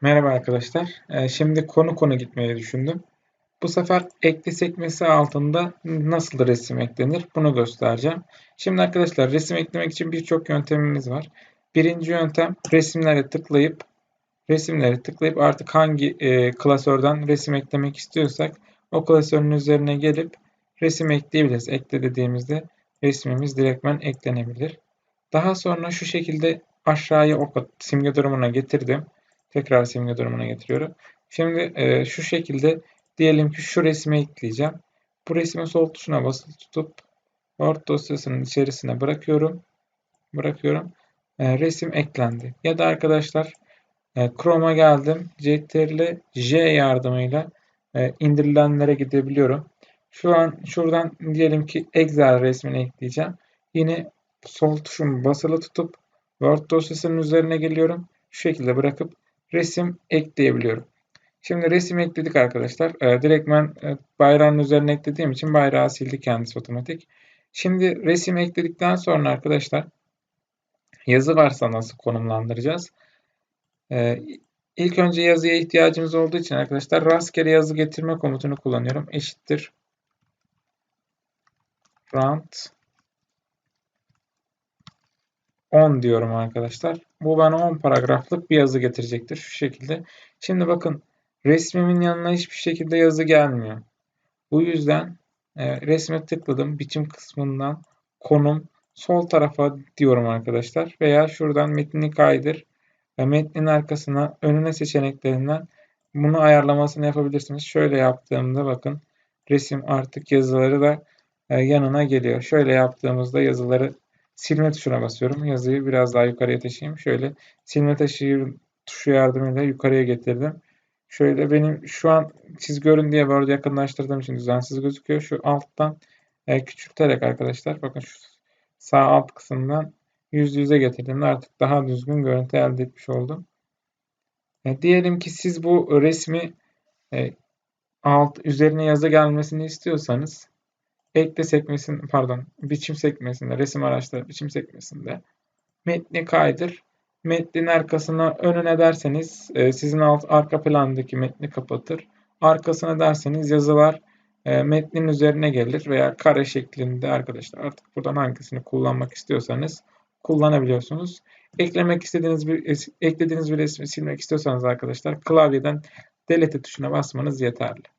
Merhaba arkadaşlar. Ee, şimdi konu konu gitmeyi düşündüm. Bu sefer ekle sekmesi altında nasıl resim eklenir bunu göstereceğim. Şimdi arkadaşlar resim eklemek için birçok yöntemimiz var. Birinci yöntem resimlere tıklayıp resimleri tıklayıp artık hangi e, klasörden resim eklemek istiyorsak o klasörün üzerine gelip resim ekleyebiliriz. Ekle dediğimizde resmimiz direktmen eklenebilir. Daha sonra şu şekilde aşağıya o simge durumuna getirdim. Tekrar simge durumuna getiriyorum. Şimdi e, şu şekilde diyelim ki şu resmi ekleyeceğim. Bu resmi sol tuşuna basılı tutup Word dosyasının içerisine bırakıyorum. Bırakıyorum. E, resim eklendi. Ya da arkadaşlar e, Chrome'a geldim. Ctrl J yardımıyla e, indirilenlere gidebiliyorum. Şu an şuradan diyelim ki Excel resmini ekleyeceğim. Yine sol tuşumu basılı tutup Word dosyasının üzerine geliyorum. Şu şekilde bırakıp resim ekleyebiliyorum. Şimdi resim ekledik arkadaşlar. E, direkt ben e, bayrağın üzerine eklediğim için bayrağı sildi kendisi otomatik. Şimdi resim ekledikten sonra arkadaşlar yazı varsa nasıl konumlandıracağız? E, ilk önce yazıya ihtiyacımız olduğu için arkadaşlar rastgele yazı getirme komutunu kullanıyorum. Eşittir front 10 diyorum arkadaşlar. Bu bana 10 paragraflık bir yazı getirecektir. Şu şekilde. Şimdi bakın resmimin yanına hiçbir şekilde yazı gelmiyor. Bu yüzden e, resme tıkladım. Biçim kısmından konum sol tarafa diyorum arkadaşlar. Veya şuradan metni kaydır. Ve metnin arkasına önüne seçeneklerinden bunu ayarlamasını yapabilirsiniz. Şöyle yaptığımda bakın resim artık yazıları da e, yanına geliyor. Şöyle yaptığımızda yazıları silme tuşuna basıyorum. Yazıyı biraz daha yukarıya taşıyayım. Şöyle silme taşı tuşu yardımıyla yukarıya getirdim. Şöyle benim şu an siz görün diye böyle yakınlaştırdığım için düzensiz gözüküyor. Şu alttan e, küçülterek arkadaşlar bakın şu sağ alt kısımdan yüz yüze getirdim. Artık daha düzgün görüntü elde etmiş oldum. E, diyelim ki siz bu resmi e, alt üzerine yazı gelmesini istiyorsanız ekle sekmesinde pardon biçim sekmesinde resim araçları biçim sekmesinde metni kaydır. Metnin arkasına önüne derseniz e, sizin alt arka plandaki metni kapatır. Arkasına derseniz yazılar e, metnin üzerine gelir veya kare şeklinde arkadaşlar artık buradan hangisini kullanmak istiyorsanız kullanabiliyorsunuz. Eklemek istediğiniz bir eklediğiniz bir resmi silmek istiyorsanız arkadaşlar klavyeden delete tuşuna basmanız yeterli.